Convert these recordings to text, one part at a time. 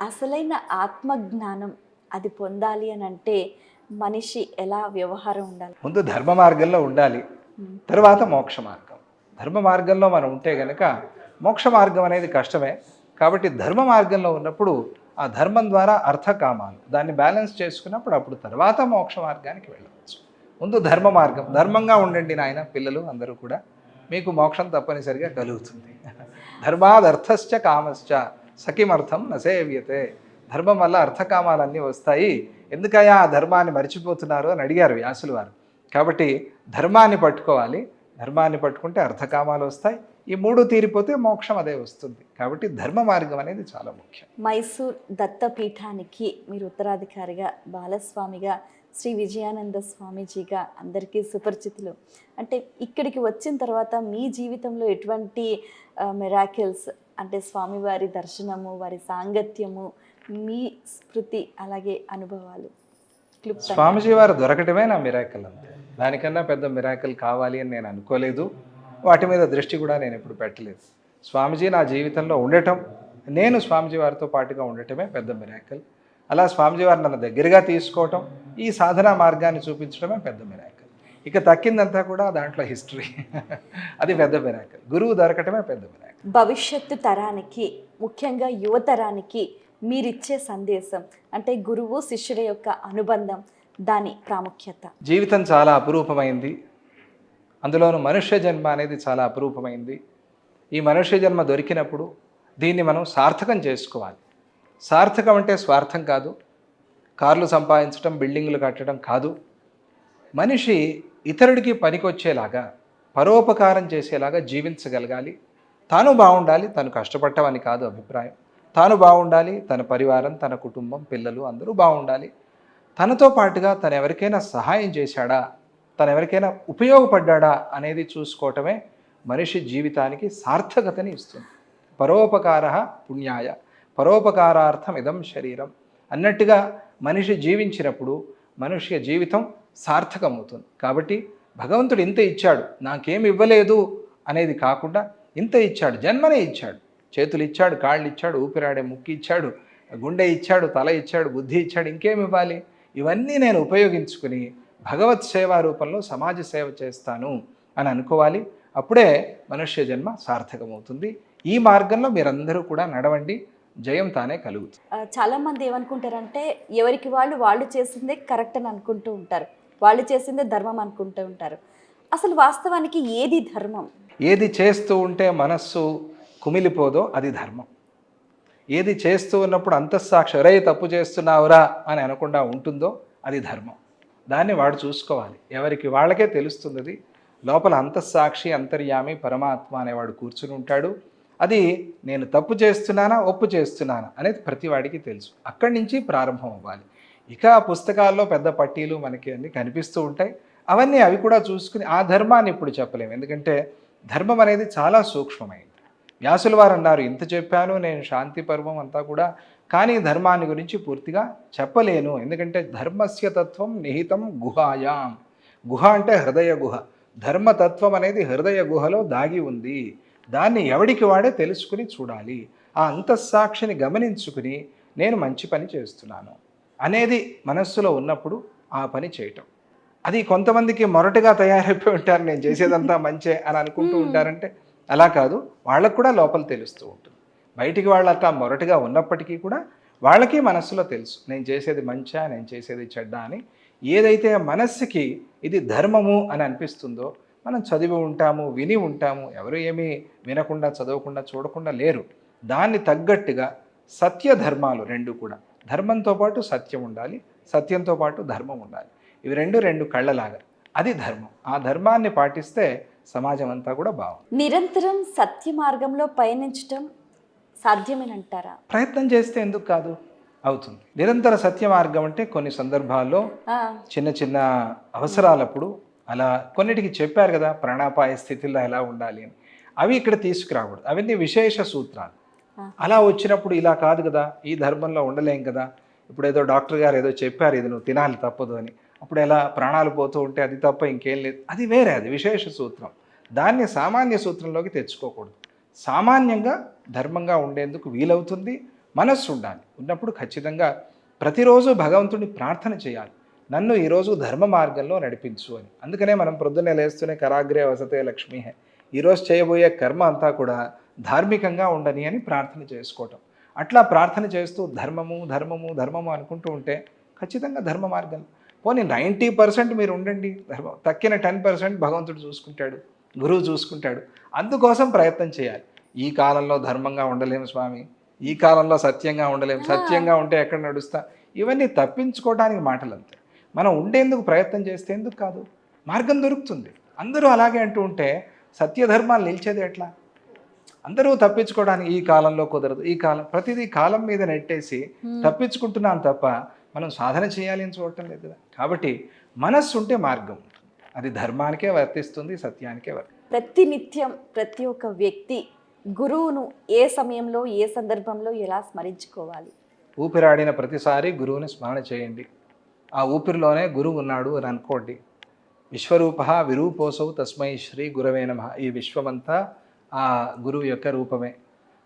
అసలైన ఆత్మజ్ఞానం అది పొందాలి అని అంటే మనిషి ఎలా వ్యవహారం ఉండాలి? ముందు ధర్మ మార్గంలో ఉండాలి. తర్వాత మోక్ష మార్గం. ధర్మ మార్గంలో మనం ఉంటే గనక మోక్ష మార్గం అనేది కష్టమే. కాబట్టి ధర్మ మార్గంలో ఉన్నప్పుడు ఆ ధర్మం ద్వారా అర్థకామాలు దాన్ని బ్యాలెన్స్ చేసుకున్నప్పుడు అప్పుడు తర్వాత మోక్ష మార్గానికి వెళ్ళవచ్చు. ముందు ధర్మ మార్గం. ధర్మంగా ఉండండి నాయన పిల్లలు అందరూ కూడా. మీకు మోక్షం తప్పనిసరిగా కలుగుతుంది. ధర్మాదర్థశ్చ కామశ్చ. సఖిమర్థం నసేవ్యతే. ధర్మం వల్ల అర్థకామాలన్నీ వస్తాయి. ఎందుకయ్యా ఆ ధర్మాన్ని మర్చిపోతున్నారు అని అడిగారు వ్యాసులు వారు. కాబట్టి ధర్మాన్ని పట్టుకోవాలి. ధర్మాన్ని పట్టుకుంటే అర్థకామాలు వస్తాయి. ఈ మూడు తీరిపోతే మోక్షం అదే వస్తుంది. కాబట్టి ధర్మ మార్గం అనేది చాలా ముఖ్యం. మైసూర్ దత్తపీఠానికి మీరు ఉత్తరాధికారిగా బాలస్వామిగా శ్రీ విజయానంద స్వామీజీగా అందరికీ సుపరిచితులు. అంటే ఇక్కడికి వచ్చిన తర్వాత మీ జీవితంలో ఎటువంటి మెరాకిల్స్ అంటే స్వామివారి దర్శనము వారి సాంగత్యము మీ స్మృతి అలాగే అనుభవాలు. స్వామిజీ వారు దొరకటమే నా మిరాకల్ అంతే. దానికన్నా పెద్ద మిరాకల్ కావాలి అని నేను అనుకోలేదు. వాటి మీద దృష్టి కూడా నేను ఎప్పుడు పెట్టలేదు. స్వామిజీ నా జీవితంలో ఉండటం నేను స్వామిజీ వారితో పాటుగా ఉండటమే పెద్ద మిరాకల్ అలా స్వామిజీ వారు నన్ను దగ్గరగా తీసుకోవటం ఈ సాధనా మార్గాన్ని చూపించడమే పెద్ద మిరాకల్ ఇక తక్కిందంతా కూడా దాంట్లో హిస్టరీ. అది పెద్ద మిరాకల్ గురువు దొరకటమే పెద్ద మిరాకల్ భవిష్యత్తు తరానికి ముఖ్యంగా యువతరానికి మీరిచ్చే సందేశం అంటే గురువు శిష్యుల యొక్క అనుబంధం దాని ప్రాముఖ్యత. జీవితం చాలా అపురూపమైంది. అందులోనూ మనుష్య జన్మ అనేది చాలా అపురూపమైంది. ఈ మనుష్య జన్మ దొరికినప్పుడు దీన్ని మనం సార్థకం చేసుకోవాలి. సార్థకం అంటే స్వార్థం కాదు. కార్లు సంపాదించడం బిల్డింగులు కట్టడం కాదు. మనిషి ఇతరుడికి పనికొచ్చేలాగా పరోపకారం చేసేలాగా జీవించగలగాలి. తాను బాగుండాలి తను కష్టపడటమని కాదు అభిప్రాయం. తాను బాగుండాలి తన పరివారం తన కుటుంబం పిల్లలు అందరూ బాగుండాలి తనతో పాటుగా తను ఎవరికైనా సహాయం చేశాడా తను ఎవరికైనా ఉపయోగపడ్డాడా అనేది చూసుకోవటమే మనిషి జీవితానికి సార్థకతని ఇస్తుంది. పరోపకార పుణ్యాయ పరోపకారార్థం ఇదం శరీరం. అన్నట్టుగా మనిషి జీవించినప్పుడు మనుష్య జీవితం సార్థకమవుతుంది. కాబట్టి భగవంతుడు ఇంత ఇచ్చాడు నాకేమి ఇవ్వలేదు అనేది కాకుండా ఇంత ఇచ్చాడు జన్మనే ఇచ్చాడు. చేతులు ఇచ్చాడు కాళ్ళు ఇచ్చాడు ఊపిరాడే ముక్కు ఇచ్చాడు గుండె ఇచ్చాడు తల ఇచ్చాడు బుద్ధి ఇచ్చాడు ఇంకేమి ఇవ్వాలి ఇవన్నీ నేను ఉపయోగించుకుని భగవత్ సేవా రూపంలో సమాజ సేవ చేస్తాను అని అనుకోవాలి. అప్పుడే మనుష్య జన్మ సార్థకమవుతుంది. ఈ మార్గంలో మీరందరూ కూడా నడవండి. జయం తానే కలుగుతుంది. చాలామంది చాలా మంది ఏమనుకుంటారంటే ఎవరికి వాళ్ళు వాళ్ళు చేసిందే కరెక్ట్ అని అనుకుంటూ ఉంటారు. వాళ్ళు చేసిందే ధర్మం అనుకుంటూ ఉంటారు. అసలు వాస్తవానికి ఏది ధర్మం? ఏది చేస్తూ ఉంటే మనస్సు కుమిలిపోదో అది ధర్మం. ఏది చేస్తూ ఉన్నప్పుడు అంతఃసాక్షి రే తప్పు చేస్తున్నావురా అని అనకుండా ఉంటుందో అది ధర్మం. దాన్ని వాడు చూసుకోవాలి. ఎవరికి? వాళ్ళకే తెలుస్తుంది అది లోపల అంతఃసాక్షి అంతర్యామి పరమాత్మ అనేవాడు కూర్చుని ఉంటాడు. అది నేను తప్పు చేస్తున్నానా ఒప్పు చేస్తున్నానా అనేది ప్రతి వాడికి తెలుసు. అక్కడి నుంచి ప్రారంభం అవ్వాలి. ఇక ఆ పుస్తకాల్లో పెద్ద పట్టీలు మనకి అన్ని కనిపిస్తూ ఉంటాయి. అవన్నీ అవి కూడా చూసుకుని ఆ ధర్మాన్ని ఇప్పుడు చెప్పలేము. ఎందుకంటే ధర్మం అనేది చాలా సూక్ష్మమైంది. వ్యాసుల వారు అన్నారు ఇంత చెప్పాను నేను శాంతి పర్వం అంతా కూడా కానీ ధర్మాన్ని గురించి పూర్తిగా చెప్పలేను. ఎందుకంటే ధర్మస్య తత్వం నిహితం గుహాయాం. గుహ అంటే హృదయ గుహ. ధర్మతత్వం అనేది హృదయ గుహలో దాగి ఉంది. దాన్ని ఎవడికి వాడే తెలుసుకుని చూడాలి. ఆ అంతఃసాక్షిని గమనించుకుని నేను మంచి పని చేస్తున్నాను. అనేది మనస్సులో ఉన్నప్పుడు ఆ పని చేయటం. అది కొంతమందికి మొరటుగా తయారైపోయి ఉంటారు నేను చేసేదంతా మంచే అని అనుకుంటూ ఉంటారంటే అలా కాదు. వాళ్ళకు కూడా లోపల తెలుస్తూ ఉంటుంది. బయటికి వాళ్ళు అట్లా మొరటుగా ఉన్నప్పటికీ కూడా వాళ్ళకి మనస్సులో తెలుసు. నేను చేసేది మంచా నేను చేసేది చెడ్డ అని. ఏదైతే మనస్సుకి ఇది ధర్మము అని అనిపిస్తుందో మనం చదివి ఉంటాము విని ఉంటాము ఎవరు ఏమీ వినకుండా చదవకుండా చూడకుండా లేరు. దాన్ని తగ్గట్టుగా సత్య ధర్మాలు రెండు కూడా. ధర్మంతో పాటు సత్యం ఉండాలి సత్యంతో పాటు ధర్మం ఉండాలి. ఇవి రెండు రెండు కళ్ళలాగా. అది ధర్మం. ఆ ధర్మాన్ని పాటిస్తే సమాజం అంతా కూడా బాగుంది. నిరంతరం సత్య మార్గంలో పయనించటం సాధ్యమేనంటారా? ప్రయత్నం చేస్తే ఎందుకు కాదు? అవుతుంది. నిరంతర సత్య మార్గం అంటే కొన్ని సందర్భాల్లో చిన్న చిన్న అవసరాలప్పుడు అలా కొన్నిటికి చెప్పారు కదా ప్రాణాపాయ స్థితిలో ఎలా ఉండాలి అని. అవి ఇక్కడ తీసుకురాకూడదు. అవన్నీ విశేష సూత్రాలు. అలా వచ్చినప్పుడు ఇలా కాదు కదా ఈ ధర్మంలో ఉండలేం కదా. ఇప్పుడు ఏదో డాక్టర్ గారు ఏదో చెప్పారు ఇది నువ్వు తినాలి తప్పదు అని. అప్పుడు ఎలా ప్రాణాలు పోతూ ఉంటే అది తప్ప ఇంకేం లేదు. అది వేరే అది విశేష సూత్రం. దాన్ని సామాన్య సూత్రంలోకి తెచ్చుకోకూడదు. సామాన్యంగా ధర్మంగా ఉండేందుకు వీలవుతుంది మనస్సు ఉండాలి. ఉన్నప్పుడు ఖచ్చితంగా ప్రతిరోజు భగవంతుడిని ప్రార్థన చేయాలి. నన్ను ఈరోజు ధర్మ మార్గంలో నడిపించు అని. అందుకనే మనం ప్రొద్దునే లేస్తూనే కరాగ్రే వసతే లక్ష్మీ ఈరోజు చేయబోయే కర్మ అంతా కూడా ధార్మికంగా ఉండని అని ప్రార్థన చేసుకోవటం. అట్లా ప్రార్థన చేస్తూ ధర్మము ధర్మము ధర్మము అనుకుంటూ ఉంటే ఖచ్చితంగా ధర్మ మార్గం. పోనీ నైంటీ పర్సెంట్ మీరు ఉండండి. ధర్మం తక్కిన టెన్ పర్సెంట్ భగవంతుడు చూసుకుంటాడు గురువు చూసుకుంటాడు. అందుకోసం ప్రయత్నం చేయాలి. ఈ కాలంలో ధర్మంగా ఉండలేము స్వామి. ఈ కాలంలో సత్యంగా ఉండలేము. సత్యంగా ఉంటే ఎక్కడ నడుస్తా? ఇవన్నీ తప్పించుకోవడానికి మాటలు అంతే మనం ఉండేందుకు ప్రయత్నం చేస్తే ఎందుకు కాదు? మార్గం దొరుకుతుంది. అందరూ అలాగే అంటూ ఉంటే సత్యధర్మాలు నిలిచేది ఎట్లా? అందరూ తప్పించుకోవడానికి ఈ కాలంలో కుదరదు. ఈ కాలం ప్రతిదీ కాలం మీద నెట్టేసి తప్పించుకుంటున్నాం తప్ప మనం సాధన చేయాలి అని చూడటం లేదు కాబట్టి మనస్సు ఉంటే మార్గం. అది ధర్మానికే వర్తిస్తుంది సత్యానికే వర్తిస్తుంది. ప్రతి నిత్యం ప్రతి ఒక్క వ్యక్తి గురువును ఏ సమయంలో ఏ సందర్భంలో ఎలా స్మరించుకోవాలి? ఊపిరాడిన ప్రతిసారి గురువుని స్మరణ చేయండి. ఆ ఊపిరిలోనే గురువు ఉన్నాడు అని అనుకోండి. విశ్వరూప విరూపోసవు తస్మై శ్రీ గురవే నమ. ఈ విశ్వమంతా ఆ గురువు యొక్క రూపమే.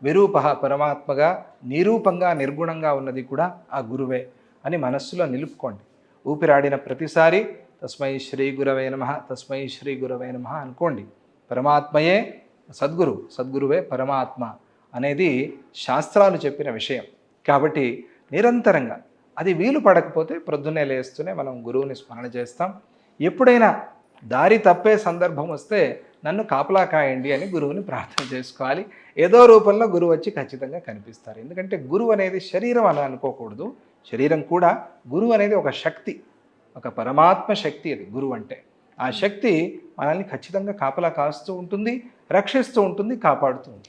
విరూప పరమాత్మగా నిరూపంగా నిర్గుణంగా ఉన్నది కూడా ఆ గురువే అని మనస్సులో నిలుపుకోండి. ఊపిరాడిన ప్రతిసారి తస్మై శ్రీ గురవే నమ తస్మై శ్రీ గురవే నమ అనుకోండి. పరమాత్మయే సద్గురు సద్గురువే పరమాత్మ అనేది శాస్త్రాలు చెప్పిన విషయం. కాబట్టి నిరంతరంగా అది వీలు పడకపోతే ప్రొద్దున్నే లేస్తూనే మనం గురువుని స్మరణ చేస్తాం. ఎప్పుడైనా దారి తప్పే సందర్భం వస్తే నన్ను కాపలా కాయండి అని గురువుని ప్రార్థన చేసుకోవాలి. ఏదో రూపంలో గురువు వచ్చి ఖచ్చితంగా కనిపిస్తారు. ఎందుకంటే గురువు అనేది శరీరం అని అనుకోకూడదు. శరీరం కూడా గురువు అనేది ఒక శక్తి. ఒక పరమాత్మ శక్తి అది గురువు అంటే. ఆ శక్తి మనల్ని ఖచ్చితంగా కాపలా కాస్తూ ఉంటుంది రక్షిస్తూ ఉంటుంది కాపాడుతూ ఉంటుంది.